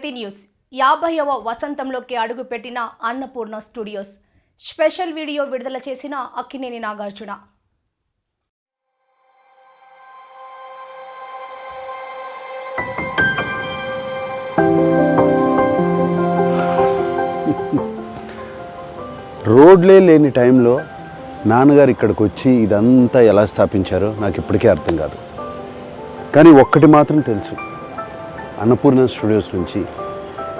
ప్రగతి news యాభైవ వసంతంలోకి అడుగుపెట్టిన Annapurna studios. Special video విడుదల చేసిన అక్కినేని నాగార్జున. రోడ్లే లేని టైంలో నాన్నగారు ఇక్కడికి వచ్చి ఇదంతా ఎలా స్థాపించారో నాకు ఇప్పటికీ అర్థం కాదు. కానీ ఒక్కటి మాత్రం తెలుసు. అన్నపూర్ణ స్టూడియోస్ నుంచి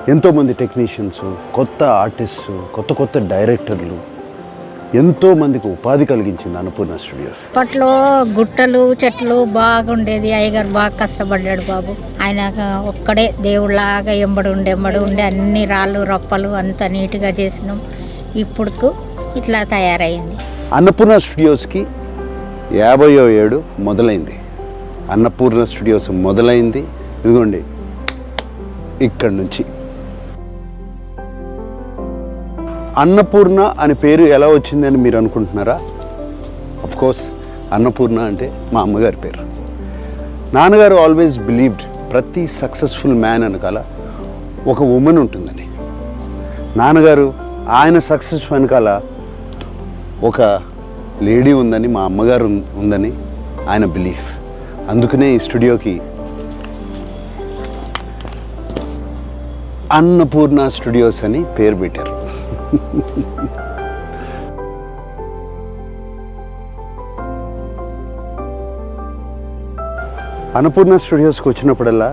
ఎంతోమంది టెక్నీషియన్స్ కొత్త ఆర్టిస్ట్స్ కొత్త కొత్త డైరెక్టర్లు ఎంతో మందికి ఉపాధి కలిగించింది అన్నపూర్ణ స్టూడియోస్. అప్పట్లో గుట్టలు చెట్లు బాగుండేది. అయ్యగారు బాగా కష్టపడ్డాడు బాబు. ఆయన ఒక్కడే దేవుళ్ళలాగా ఎంబడి ఉండి ఎంబడి ఉండి అన్ని రాళ్ళు రప్పలు అంత నీట్గా చేసినాం. ఇప్పుడు ఇట్లా తయారైంది. అన్నపూర్ణ స్టూడియోస్కి యాభయో ఏడు మొదలైంది. అన్నపూర్ణ స్టూడియోస్ మొదలైంది. ఇదిగోండి ఇక్కడి నుంచి. అన్నపూర్ణ అనే పేరు ఎలా వచ్చిందని మీరు అనుకుంటున్నారా? అఫ్ కోర్స్ అన్నపూర్ణ అంటే మా అమ్మగారి పేరు. నాన్నగారు ఆల్వేస్ బిలీవ్డ్ ప్రతి సక్సెస్ఫుల్ మ్యాన్ వెనకాల ఒక ఉమెన్ ఉంటుందని నాన్నగారు ఆయన సక్సెస్ వెనకాల ఒక లేడీ ఉందని మా అమ్మగారు ఉందని ఆయన బిలీఫ్ అందుకనే ఈ స్టూడియోకి అన్నపూర్ణ స్టూడియోస్ అని పేరు పెట్టారు. అన్నపూర్ణ స్టూడియోస్కి వచ్చినప్పుడల్లా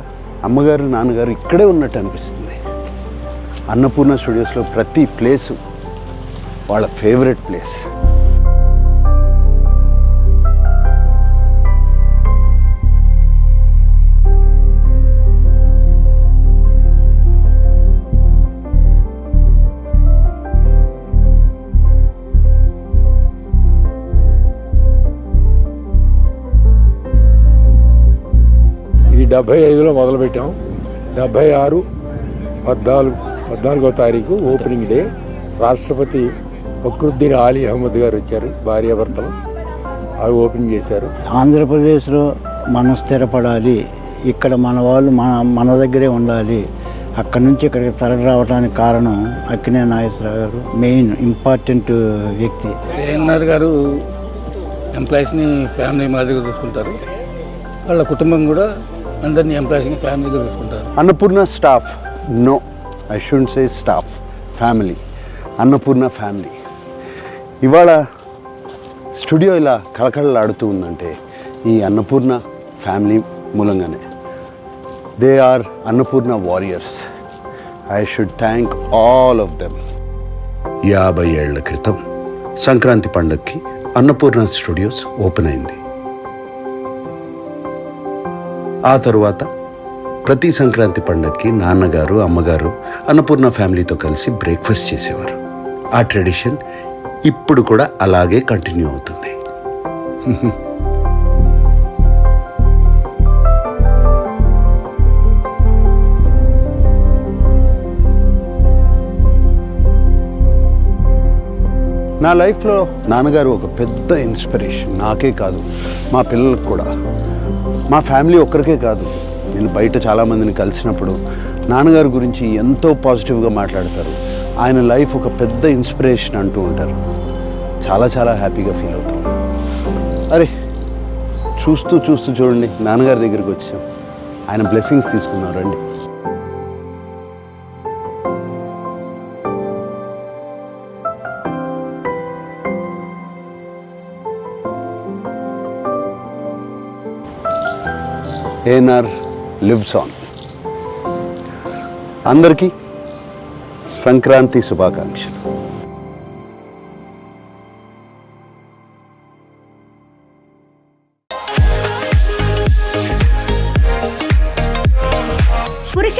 అమ్మగారు నాన్నగారు ఇక్కడే ఉన్నట్టు అనిపిస్తుంది. అన్నపూర్ణ స్టూడియోస్లో ప్రతి ప్లేసు వాళ్ళ ఫేవరెట్ ప్లేస్. డెబ్బై ఐదులో మొదలుపెట్టాం. డెబ్బై ఆరు పద్నాలుగు పద్నాలుగో తారీఖు ఓపెనింగ్ డే. రాష్ట్రపతి ఫక్రుద్దీన్ ఆలీ అహ్మద్ గారు వచ్చారు భార్యాభర్తలు. అవి ఓపెన్ చేశారు. ఆంధ్రప్రదేశ్లో మనం స్థిరపడాలి. ఇక్కడ మన వాళ్ళు మన మన దగ్గరే ఉండాలి. అక్కడి నుంచి ఇక్కడికి తరలి రావడానికి కారణం అక్కినే నాగేశ్వరరావు గారు మెయిన్ ఇంపార్టెంట్ వ్యక్తి. ఏఎన్ఆర్ గారు ఎంప్లాయీస్ని ఫ్యామిలీ మాదిరిగా చూసుకుంటారు. వాళ్ళ కుటుంబం కూడా అందరినీ ఎంప్లాయీస్ని ఫ్యామిలీగా చూసుకుంటారు Annapurna staff no I should say staff family Annapurna family ఇవాళ స్టూడియో ఇలా కళకళలాడుతూ ఉందంటే ఈ అన్నపూర్ణ ఫ్యామిలీ మూలంగానే. They are Annapurna warriors I should thank all of them యాభై ఏళ్ళ క్రితం సంక్రాంతి పండగకి అన్నపూర్ణ స్టూడియోస్ ఓపెన్ అయింది. ఆ తరువాత ప్రతి సంక్రాంతి పండగకి నాన్నగారు అమ్మగారు అన్నపూర్ణ ఫ్యామిలీతో కలిసి బ్రేక్ఫాస్ట్ చేసేవారు. ఆ ట్రెడిషన్ ఇప్పుడు కూడా అలాగే కంటిన్యూ అవుతుంది. నా లైఫ్లో నాన్నగారు ఒక పెద్ద ఇన్స్పిరేషన్. నాకే కాదు. మా పిల్లలకు కూడా. మా ఫ్యామిలీ ఒక్కరికే కాదు. నేను బయట చాలామందిని కలిసినప్పుడు నాన్నగారి గురించి ఎంతో పాజిటివ్గా మాట్లాడతారు. ఆయన లైఫ్ ఒక పెద్ద ఇన్స్పిరేషన్ అంటూ ఉంటారు. చాలా చాలా హ్యాపీగా ఫీల్ అవుతాం. అరే చూస్తూ చూస్తూ చూడండి నాన్నగారి దగ్గరికి వచ్చాం. ఆయన బ్లెస్సింగ్స్ తీసుకున్నాం రండి. ఏఎన్ఆర్ లివ్స్ ఆన్ అందరికీ సంక్రాంతి శుభాకాంక్షలు. పురుష